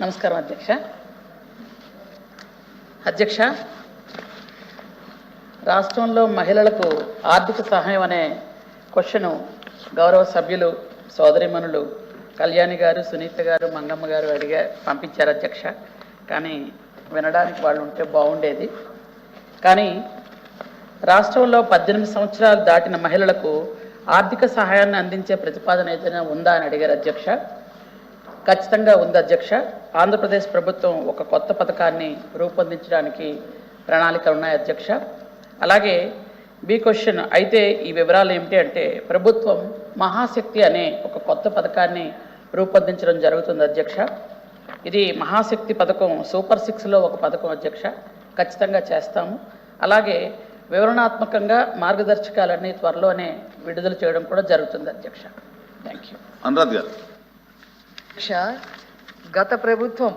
నమస్కారం అధ్యక్ష. అధ్యక్ష రాష్ట్రంలో మహిళలకు ఆర్థిక సహాయం అనే క్వశ్చను గౌరవ సభ్యులు సోదరిమణులు కళ్యాణి గారు సునీత గారు మంగమ్మ గారు అడిగా పంపించారు అధ్యక్ష. కానీ వినడానికి వాళ్ళు ఉంటే బాగుండేది. కానీ రాష్ట్రంలో పద్దెనిమిది సంవత్సరాలు దాటిన మహిళలకు ఆర్థిక సహాయాన్ని అందించే ప్రతిపాదన ఏదైనా ఉందా అని అడిగారు అధ్యక్ష. ఖచ్చితంగా ఉంది అధ్యక్ష. ఆంధ్రప్రదేశ్ ప్రభుత్వం ఒక కొత్త పథకాన్ని రూపొందించడానికి ప్రణాళికలు ఉన్నాయి అధ్యక్ష. అలాగే బి క్వశ్చన్ అయితే ఈ వివరాలు ఏమిటి అంటే ప్రభుత్వం మహాశక్తి అనే ఒక కొత్త పథకాన్ని రూపొందించడం జరుగుతుంది అధ్యక్ష. ఇది మహాశక్తి పథకం సూపర్ సిక్స్లో ఒక పథకం అధ్యక్ష. ఖచ్చితంగా చేస్తాము. అలాగే వివరణాత్మకంగా మార్గదర్శకాలన్నీ త్వరలోనే విడుదల చేయడం కూడా జరుగుతుంది అధ్యక్ష. థ్యాంక్ యూ అనురాధ్ గారు. గత ప్రభుత్వం